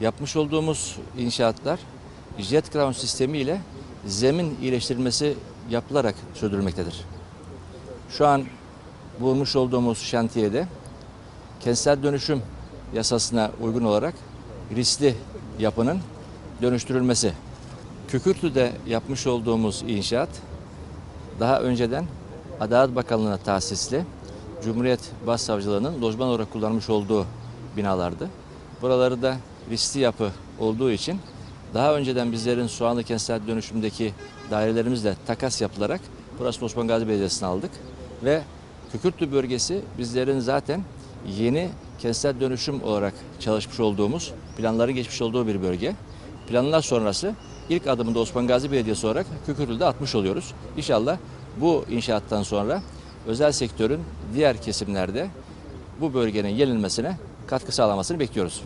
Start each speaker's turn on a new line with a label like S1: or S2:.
S1: Yapmış olduğumuz inşaatlar jet ground sistemi ile zemin iyileştirilmesi yapılarak sürdürülmektedir. Şu an bulmuş olduğumuz şantiyede kentsel dönüşüm yasasına uygun olarak riskli yapının dönüştürülmesi. Kükürtlü'de yapmış olduğumuz inşaat daha önceden Adalet Bakanlığı'na tahsisli Cumhuriyet Başsavcılığı'nın lojman olarak kullanmış olduğu binalardı. Buraları da riskli yapı olduğu için daha önceden bizlerin Soğanlı kentsel dönüşümdeki dairelerimizle takas yapılarak burası Osman Gazi Belediyesi'ne aldık ve Kükürtlü bölgesi bizlerin zaten yeni kentsel dönüşüm olarak çalışmış olduğumuz, planları geçmiş olduğu bir bölge. Planlar sonrası ilk adımında Osman Gazi Belediyesi olarak Kükürtlü'de atmış oluyoruz. İnşallah bu inşaattan sonra özel sektörün diğer kesimlerde bu bölgenin yenilmesine katkı sağlamasını bekliyoruz.